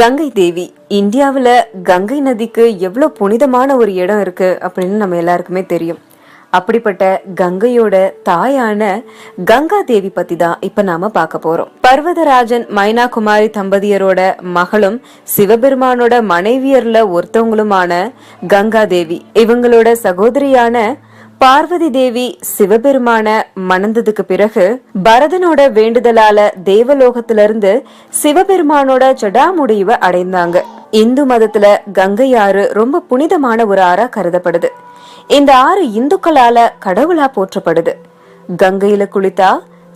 கங்கை தேவி இந்தியாவில் கங்கை நதிக்கு எவ்வளோ புனிதமான ஒரு இடம் இருக்கு அப்படின்னு நம்ம எல்லாருக்குமே தெரியும். அப்படிப்பட்ட கங்கையோட தாயான கங்கா தேவி பத்தி தான் இப்ப நாம பார்க்க போறோம். பர்வதராஜன் மைனா குமாரி தம்பதியரோட மகளும் சிவபெருமானோட மனைவியர்ல ஒருத்தவங்களுமான கங்கா தேவி. இவங்களோட சகோதரியான பார்வதி தேவி சிவபெருமான மணந்ததுக்கு பிறகு பரதனோட வேண்டுதலால தேவலோகத்திலிருந்து சிவபெருமானோட ஜடாமுடிவை அடைந்தாங்க. இந்து மதத்துல கங்கை ஆறு ரொம்ப புனிதமான ஒரு ஆறா கருதப்படுது. இந்த ஆறு இந்துக்களால கடவுளா போற்றப்படுது. கங்கையில குளித்தா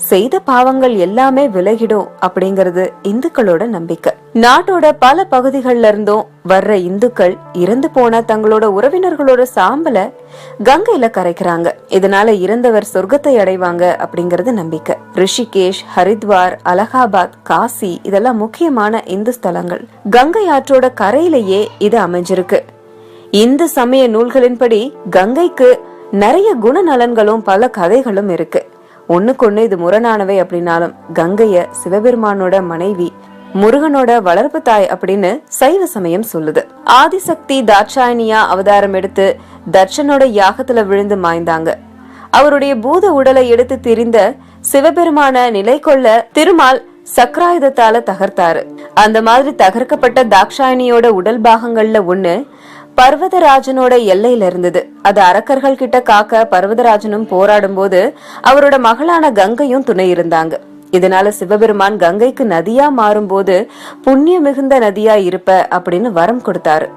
செய்த பாவங்கள் எல்லாமே விலகிடும் அப்படிங்கறது இந்துக்களோட நம்பிக்கை. நாட்டோட பல பகுதிகள்ல இருந்தும் வர்ற இந்துக்கள் இறந்து போன தங்களோட உறவினர்களோட சாம்பல கங்கையில கரைக்கிறாங்க. இதனால இறந்தவர் சொர்க்கத்தை அடைவாங்க அப்படிங்கறது நம்பிக்கை. ரிஷிகேஷ் ஹரித்வார் அலகாபாத் காசி இதெல்லாம் முக்கியமான இந்து ஸ்தலங்கள். கங்கை ஆற்றோட கரையிலேயே இது அமைஞ்சிருக்கு. இந்து சமய நூல்களின்படி கங்கைக்கு நிறைய குணநலன்களும் பல கதைகளும் இருக்கு. ஒண்ணுக்கொண்ணு இது முரணானவை அப்படின்னாலும் கங்கைய சிவபெருமானோட மனைவி முருகனோட வளர்ப்பு தாய் அப்படின்னு சைவ சமயம் சொல்லுது. ஆதிசக்தி தாட்சாயணியா அவதாரம் எடுத்து தர்ஷனோட யாகத்துல விழுந்து மாய்ந்தாங்க. அவருடைய பூத உடலை எடுத்து திரிந்த சிவபெருமான நிலை கொள்ள திருமால் சக்கராயுதத்தால தகர்த்தாரு. அந்த மாதிரி தகர்க்கப்பட்ட தாக்ஷாயணியோட உடல் பாகங்கள்ல ஒண்ணு பர்வதராஜனோட எல்லையில இருந்தது. அது அரக்கர்கள் கிட்ட காக்க பர்வதராஜனும் போராடும் போது அவரோட மகளான கங்கையும் துணை இருந்தாங்க. இதனால சிவபெருமான் கங்கைக்கு நதியா மாறும்போது புண்ணிய மிகுந்த நதியா இருப்ப அப்படின்னு வரம் கொடுத்தாரு.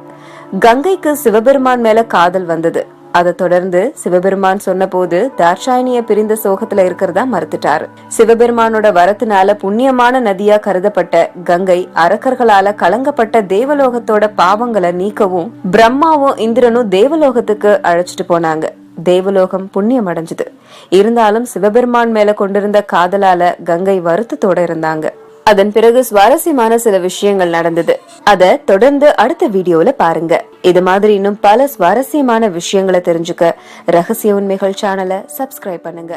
கங்கைக்கு சிவபெருமான் மேல காதல் வந்தது. அதை தொடர்ந்து சிவபெருமான் சொன்னபோது தார்ஷாயணிய பிரிந்த சோகத்துல இருக்கிறதா மறுத்துட்டாரு. சிவபெருமானோட வரத்தினால புண்ணியமான நதியா கருதப்பட்ட கங்கை அரக்கர்களால கலங்கப்பட்ட தேவலோகத்தோட பாவங்களை நீக்கவும் பிரம்மாவும் இந்திரனும் தேவலோகத்துக்கு அழைச்சிட்டு போனாங்க. தேவலோகம் புண்ணியம் அடைஞ்சது. இருந்தாலும் சிவபெருமான் மேல கொண்டிருந்த காதலால கங்கை வருத்தத்தோட இருந்தாங்க. அதன் பிறகு சுவாரஸ்யமான சில விஷயங்கள் நடந்தது. அத தொடர்ந்து அடுத்த வீடியோல பாருங்க. இது மாதிரி இன்னும் பல சுவாரஸ்யமான விஷயங்களை தெரிஞ்சுக்க ரகசிய உண்மைகள் சேனலை சப்ஸ்கிரைப் பண்ணுங்க.